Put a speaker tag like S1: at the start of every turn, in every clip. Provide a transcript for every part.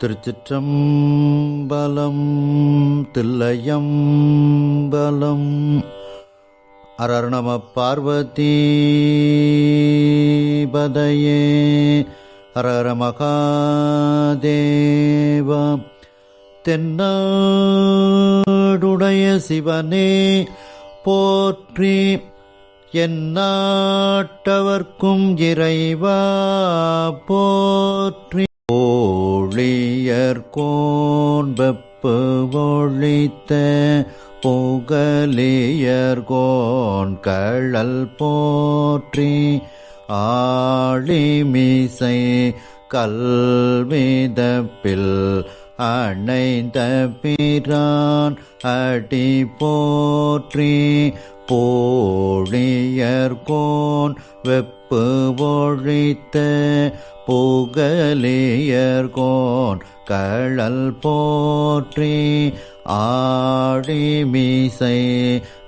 S1: திருச்சிற்றம்பலம் Thillaiambalam. Error நம பார்வதி பதையே ஹரஹர மகாதேவ. தென்னாடுடைய சிவனே போற்றி எந்நாட்டவர்க்கும் இறைவா போற்றி ஓழியர்கோன் வெப்பு ஒழித்த புகலியர்கோன் கழல் போற்றி ஆழிமிசை கல்விதப்பில் அணைந்த பிரான் அடி போற்றி போழியர்கோன் வெப்பு ஒழித்த புகலியர்கோன் கழல் போற்றி ஆழிமிசை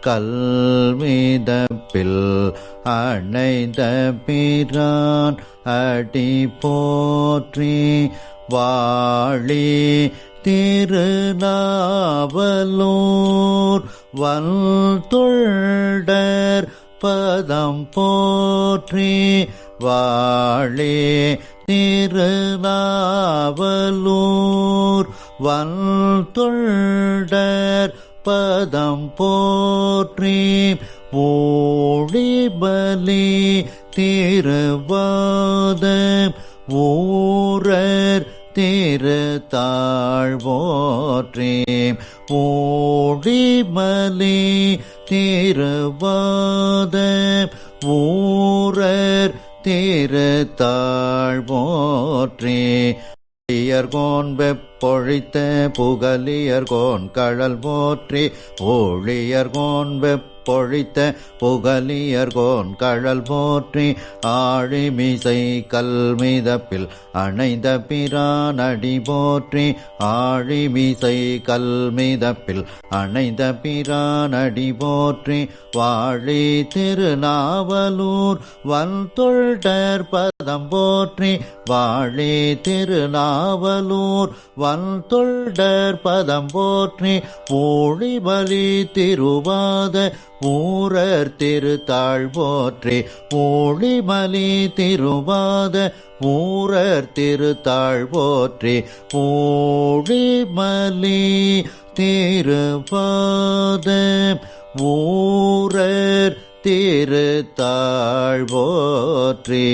S1: கல்விதப்பில் அணைந்த பிரான் அடி போற்றி வாழி திருநாவலூர் வல்தொழர் பதம் போற்றி வாழே திருநாவலூர் வல்தொண்டர் பதம் போற்றி ஓழிபலி திருவாத. ஊரர் திரு திருத்தாழ்வோற்றே ஓழிமலி திருவாத. ஊ ஊரர் திருத்தாழ்வோற்றே ஊழியர்கோன் வெப்பொழித்த புகலியர்கோன் கழல் போற்றி ஊழியர்கோன் பொழித்த புகலியர்கோன் கழல் போற்றி ஆழிமிசை கல்மிதப்பில் அணைந்த பிரானடி போற்றி ஆழிமிசை கல்மிதப்பில் அணைந்த பிரானடி போற்றி வாழி திருநாவலூர் வல்தொண்டர் பதம் போற்றி வாழி திருநாவலூர் வல்தொண்டர் பதம் போற்றி ஊழிபலி திருவாத ஊரர் திருத்தாள் போற்றி ஊழிமலி திருவாத ஊரர் திருத்தாள் போற்றி ஊழிமலி திருவாத ஊரர் திருத்தாள் போற்றி.